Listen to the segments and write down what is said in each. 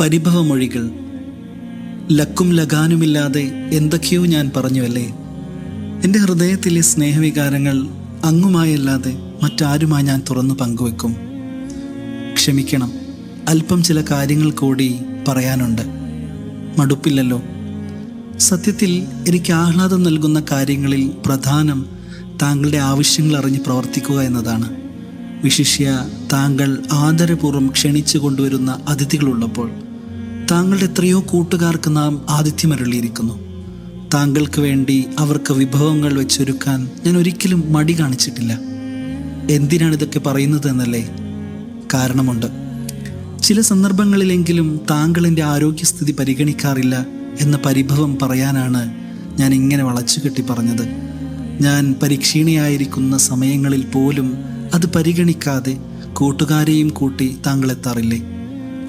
പരിഭവമൊഴികൾ. ലക്കും ലഗാനുമില്ലാതെ എന്തൊക്കെയോ ഞാൻ പറഞ്ഞുവല്ലേ? എന്റെ ഹൃദയത്തിലെ സ്നേഹവികാരങ്ങൾ അങ്ങുമായല്ലാതെ മറ്റാരുമായി ഞാൻ തുറന്നു പങ്കുവെക്കും. ക്ഷമിക്കണം അല്പം ചില കാര്യങ്ങൾ കൂടി പറയാനുണ്ട്. മടുപ്പില്ലല്ലോ. സത്യത്തിൽ എനിക്ക് ആഹ്ലാദം നൽകുന്ന കാര്യങ്ങളിൽ പ്രധാനം താങ്കളുടെ ആവശ്യങ്ങൾ അറിഞ്ഞ് പ്രവർത്തിക്കുക എന്നതാണ്. വിശിഷ്യ താങ്കൾ ആദരപൂർവം ക്ഷണിച്ചു കൊണ്ടുവരുന്ന അതിഥികളുള്ളപ്പോൾ. താങ്കളുടെ എത്രയോ കൂട്ടുകാർക്ക് നാം ആതിഥ്യമരുളിയിരിക്കുന്നു താങ്കൾക്ക് വേണ്ടി അവർക്ക് വിഭവങ്ങൾ വെച്ചൊരുക്കാൻ ഞാൻ ഒരിക്കലും മടി കാണിച്ചിട്ടില്ല. എന്തിനാണ് ഇതൊക്കെ പറയുന്നത് എന്നല്ലേ? കാരണമുണ്ട്. ചില സന്ദർഭങ്ങളിലെങ്കിലും താങ്കൾ എന്റെ ആരോഗ്യസ്ഥിതി പരിഗണിക്കാറില്ല എന്ന പരിഭവം പറയാനാണ് ഞാൻ ഇങ്ങനെ വളച്ചു കെട്ടി പറഞ്ഞത്. ഞാൻ പരിക്ഷീണിയായിരിക്കുന്ന സമയങ്ങളിൽ പോലും അത് പരിഗണിക്കാതെ കൂട്ടുകാരെയും കൂട്ടി താങ്കൾ എത്താറില്ലേ?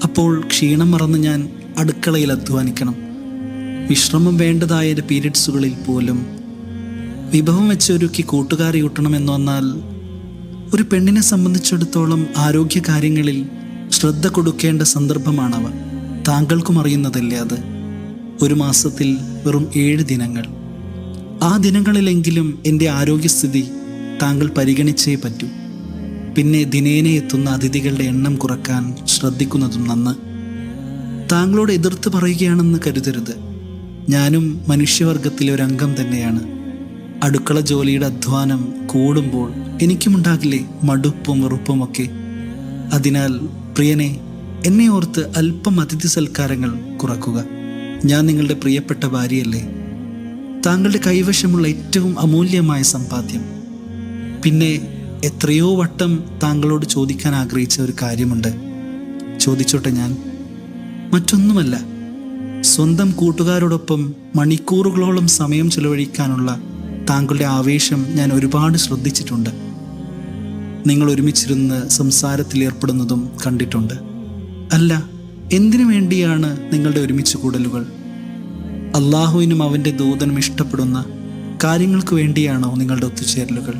അപ്പോൾ ക്ഷീണം മറന്ന് ഞാൻ അടുക്കളയിൽ അധ്വാനിക്കണം. വിശ്രമം വേണ്ടതായ എന്റെ പീരിയഡ്സുകളിൽ പോലും വിഭവം വെച്ചൊരുക്കി കൂട്ടുകാരെ കൂട്ടണമെന്ന് വന്നാൽ ഒരു പെണ്ണിനെ സംബന്ധിച്ചിടത്തോളം ആരോഗ്യ കാര്യങ്ങളിൽ ശ്രദ്ധ കൊടുക്കേണ്ട സന്ദർഭമാണവ. താങ്കൾക്കും അറിയുന്നതല്ലേ അത്? ഒരു മാസത്തിൽ വെറും ഏഴ് ദിനങ്ങൾ. ആ ദിനങ്ങളിലെങ്കിലും എന്റെ ആരോഗ്യസ്ഥിതി താങ്കൾ പരിഗണിച്ചേ പറ്റൂ. പിന്നെ ദിനേനെ എത്തുന്ന അതിഥികളുടെ എണ്ണം കുറയ്ക്കാൻ ശ്രദ്ധിക്കുന്നതും നന്ന്. താങ്കളോട് എതിർത്ത് പറയുകയാണെന്ന് കരുതരുത്. ഞാനും മനുഷ്യവർഗത്തിലെ ഒരു അംഗം തന്നെയാണ്. അടുക്കള ജോലിയുടെ അധ്വാനം കൂടുമ്പോൾ എനിക്കുമുണ്ടാകില്ലേ മടുപ്പും വെറുപ്പുമൊക്കെ അതിനാൽ പ്രിയനെ എന്നെ ഓർത്ത് അല്പം അതിഥി സൽക്കാരങ്ങൾ കുറക്കുക. ഞാൻ നിങ്ങളുടെ പ്രിയപ്പെട്ട ഭാര്യയല്ലേ? താങ്കളുടെ കൈവശമുള്ള ഏറ്റവും അമൂല്യമായ സമ്പാദ്യം. പിന്നെ എത്രയോ വട്ടം താങ്കളോട് ചോദിക്കാൻ ആഗ്രഹിച്ച ഒരു കാര്യമുണ്ട്. ചോദിച്ചോട്ടെ ഞാൻ. മറ്റൊന്നുമല്ല സ്വന്തം കൂട്ടുകാരോടൊപ്പം മണിക്കൂറുകളോളം സമയം ചെലവഴിക്കാനുള്ള താങ്കളുടെ ആവേശം ഞാൻ ഒരുപാട് ശ്രദ്ധിച്ചിട്ടുണ്ട്. നിങ്ങൾ ഒരുമിച്ചിരുന്ന് സംസാരത്തിൽ ഏർപ്പെടുന്നതും കണ്ടിട്ടുണ്ട്. അല്ല എന്തിനു വേണ്ടിയാണ് നിങ്ങളുടെ ഒരുമിച്ച് കൂടലുകൾ? അള്ളാഹുവിനും അവന്റെ ദൂതനും ഇഷ്ടപ്പെടുന്ന കാര്യങ്ങൾക്ക് വേണ്ടിയാണോ നിങ്ങളുടെ ഒത്തുചേരലുകൾ?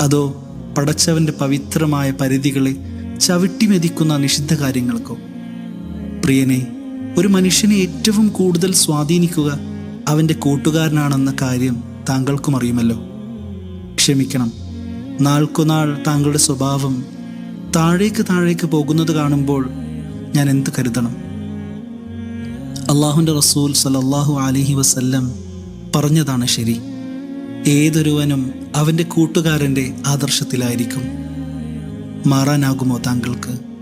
അതോ പടച്ചവന്റെ പവിത്രമായ പരിധികളെ ചവിട്ടി മെതിക്കുന്ന നിഷിദ്ധ കാര്യങ്ങൾക്കോ. പ്രിയനെ ഒരു മനുഷ്യനെ ഏറ്റവും കൂടുതൽ സ്വാധീനിക്കുക അവന്റെ കൂട്ടുകാരനാണെന്ന കാര്യം താങ്കൾക്കും അറിയുമല്ലോ ക്ഷമിക്കണം. നാൾക്കുനാൾ താങ്കളുടെ സ്വഭാവം താഴേക്ക് താഴേക്ക് പോകുന്നത് കാണുമ്പോൾ ഞാൻ എന്ത് കരുതണം? അള്ളാഹുന്റെ റസൂൽ സലല്ലാഹു അലഹി വസല്ലം പറഞ്ഞതാണ് ശരി. ഏതൊരുവനും അവന്റെ കൂട്ടുകാരന്റെ ആദർശത്തിലായിരിക്കും. മാറാനാകുമോ താങ്കൾക്ക്?